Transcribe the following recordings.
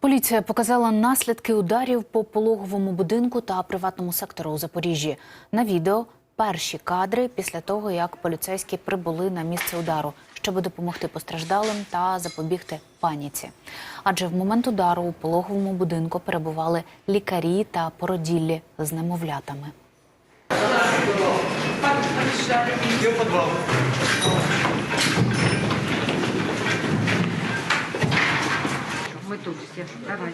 Поліція показала наслідки ударів по пологовому будинку та приватному сектору у Запоріжжі. На відео перші кадри після того, як поліцейські прибули на місце удару, щоб допомогти постраждалим та запобігти паніці. Адже в момент удару у пологовому будинку перебували лікарі та породіллі з немовлятами. Мы тут все. Давай.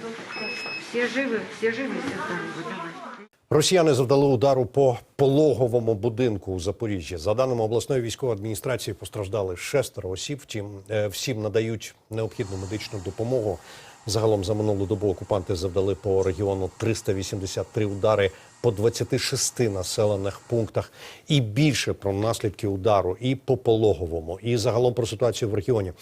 Все живы, все живы, все здоровы. Давай. Росіяни завдали удару по пологовому будинку у Запоріжжі. За даними обласної військової адміністрації, постраждали шестеро осіб. Втім, е, всім надають необхідну медичну допомогу. Загалом за минулу добу окупанти завдали по регіону 383 удари по 26 населених пунктах. І більше про наслідки удару і по пологовому, і загалом про ситуацію в регіоні.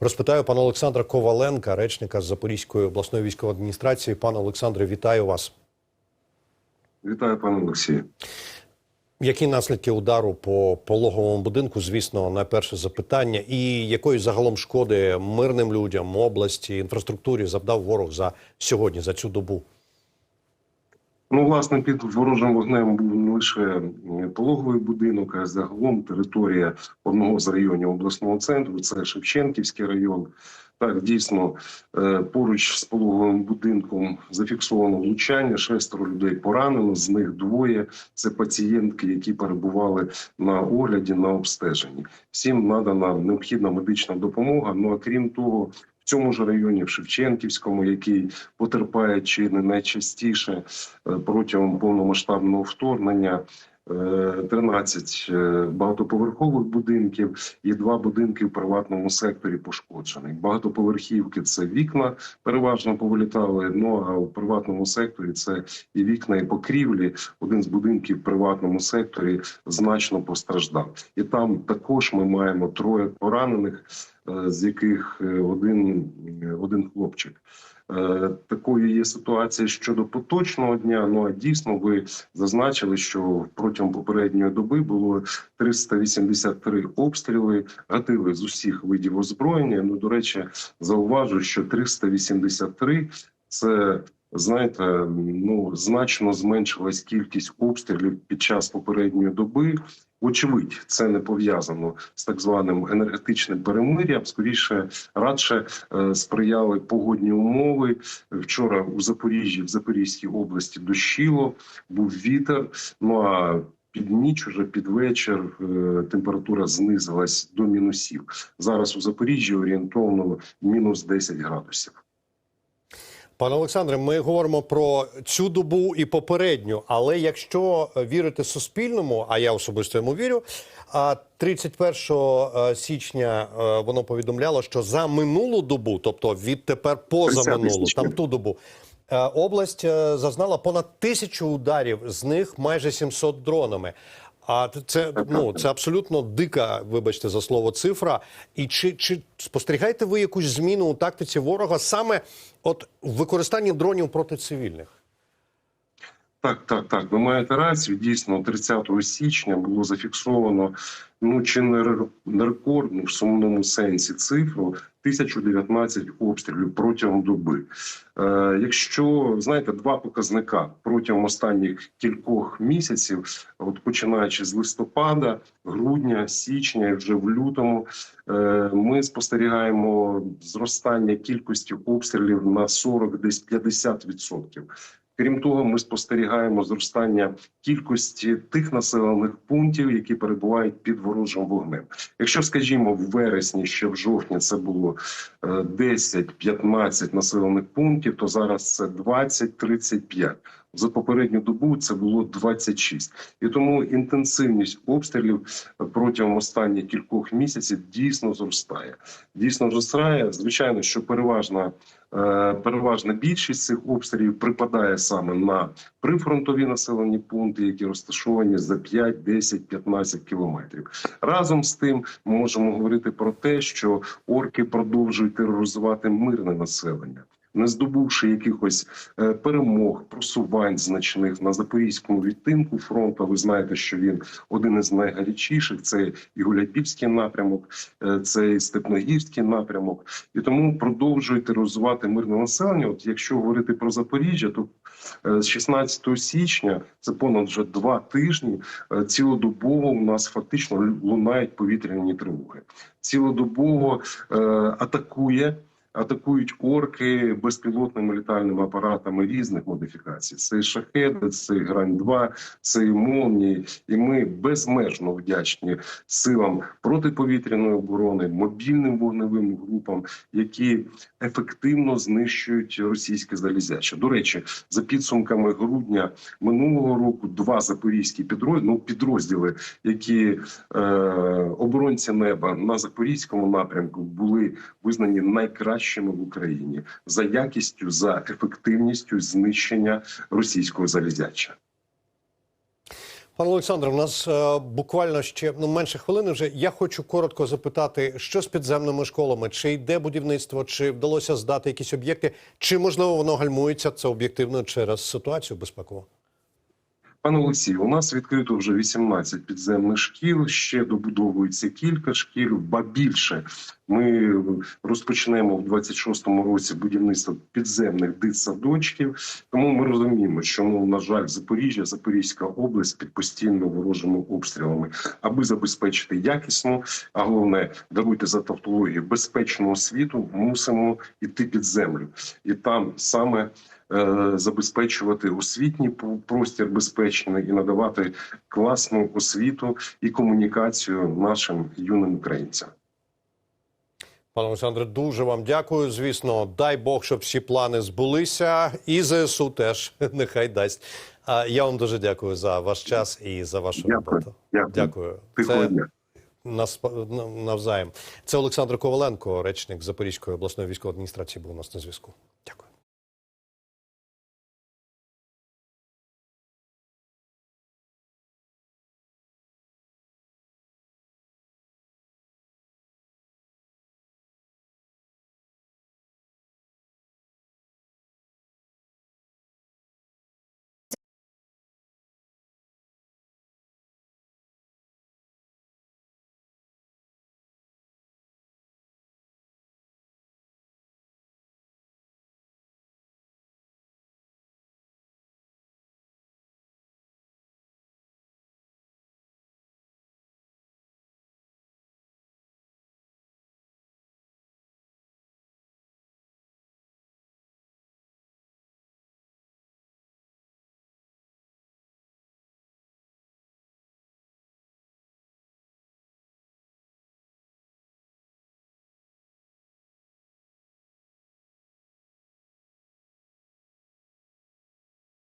Розпитаю пана Олександра Коваленка, речника Запорізької обласної військової адміністрації. Пане Олександре, вітаю вас. Вітаю, пане Олексію. Які наслідки удару по пологовому будинку? Звісно, найперше запитання, і якої загалом шкоди мирним людям, області, інфраструктурі завдав ворог за сьогодні, за цю добу? Ну, власне, під ворожим вогнем був не лише пологовий будинок, а загалом територія одного з районів обласного центру. Це Шевченківський район. Так, дійсно, е, поруч з пологовим будинком зафіксовано влучання. Шестеро людей поранено. З них двоє це пацієнтки, які перебували на огляді на обстеженні. Всім надана необхідна медична допомога. Ну а крім того, в цьому ж районі, в Шевченківському, який потерпає чи не найчастіше е, протягом повномасштабного вторгнення. Е, 13 е, багатоповерхових будинків і два будинки в приватному секторі пошкоджені. Багатоповерхівки це вікна переважно повилітали. Ну а в приватному секторі це і вікна, і покрівлі. Один з будинків в приватному секторі значно постраждав. І там також ми маємо троє поранених, е, з яких е, один, е, один хлопчик. Е, Такою є ситуація щодо поточного дня. Ну а дійсно ви зазначили, що протягом попередньої доби було 383 обстріли, гатили з усіх видів озброєння. Ну до речі, зауважу, що 383 – це знаєте, ну значно зменшилась кількість обстрілів під час попередньої доби. Очевидь, це не пов'язано з так званим енергетичним перемир'ям. Скоріше радше е, сприяли погодні умови. Вчора у Запоріжжі, в Запорізькій області дощило, був вітер. Ну а під ніч, уже під вечір, е, температура знизилась до мінусів. Зараз у Запоріжжі орієнтовно мінус 10 градусів. Пане Олександре, ми говоримо про цю добу і попередню. Але якщо вірити Суспільному, а я особисто йому вірю. А 31 січня е, воно повідомляло, що за минулу добу, тобто відтепер поза минулу, там ту добу, е, область е, зазнала понад тисячу ударів, з них майже 700 дронами. А це ну це абсолютно дика, вибачте за слово, цифра. І чи, чи спостерігаєте ви якусь зміну у тактиці ворога саме от в використанні дронів проти цивільних? Так, так, так. Ви маєте рацію. Дійсно, 30 січня було зафіксовано ну чи не рекордну в сумному сенсі цифру 1019 обстрілів протягом доби. Е, якщо знаєте, два показника протягом останніх кількох місяців, от починаючи з листопада, грудня, січня, і вже в лютому, е, ми спостерігаємо зростання кількості обстрілів на 40, десь 50%. Крім того, ми спостерігаємо зростання кількості тих населених пунктів, які перебувають під ворожим вогнем. Якщо, скажімо, в вересні, ще в жовтні це було е, 10-15 населених пунктів, то зараз це 20-35. За попередню добу це було 26. І тому інтенсивність обстрілів протягом останніх кількох місяців дійсно зростає. Дійсно зростає. Звичайно, що переважна Е, переважна більшість цих обстрілів припадає саме на прифронтові населені пункти, які розташовані за 5, 10, 15 кілометрів. Разом з тим, ми можемо говорити про те, що орки продовжують тероризувати мирне населення. Не здобувши якихось е, перемог, просувань значних на запорізькому відтинку фронту. Ви знаєте, що він один із найгарячіших. Це і Гуляйпільський напрямок, е, це і Степногірський напрямок, і тому продовжують тероризувати мирне населення. От якщо говорити про Запоріжжя, то е, з 16 січня це понад вже два тижні. Цілодобово у нас фактично лунають повітряні тривоги. Цілодобово е, атакує. Атакують орки безпілотними літальними апаратами різних модифікацій. Це і шахеди, це і грань 2 це і молнії. І ми безмежно вдячні силам протиповітряної оборони, мобільним вогневим групам, які ефективно знищують російське залізяче. До речі, за підсумками грудня минулого року, два запорізькі підрозділи, ну, підрозділи, які е, оборонці неба на запорізькому напрямку були визнані найкращими в Україні за якістю, за ефективністю знищення російського залізяча. Пане Олександре, у нас е, буквально ще ну менше хвилини. Вже я хочу коротко запитати, що з підземними школами, чи йде будівництво, чи вдалося здати якісь об'єкти, чи можливо воно гальмується це об'єктивно через ситуацію безпекову? Пане Олексію, у нас відкрито вже 18 підземних шкіл. Ще добудовується кілька шкіл, ба більше. Ми розпочнемо в 26-му році будівництво підземних дитсадочків. Тому ми розуміємо, що ну, на жаль, Запоріжжя, Запорізька область під постійно ворожими обстрілами, аби забезпечити якісну, а головне даруйте за тавтологію безпечну освіту, мусимо йти під землю, і там саме забезпечувати освітній простір безпечний і надавати класну освіту і комунікацію нашим юним українцям. Пане Олександре, дуже вам дякую. Звісно, дай Бог, щоб всі плани збулися, і ЗСУ теж нехай дасть. А я вам дуже дякую за ваш час і за вашу Дякую. роботу. Дякую. Дякую. Дня. нас навзаєм. Це Олександр Коваленко, речник Запорізької обласної військової адміністрації, був у нас на зв'язку. Дякую.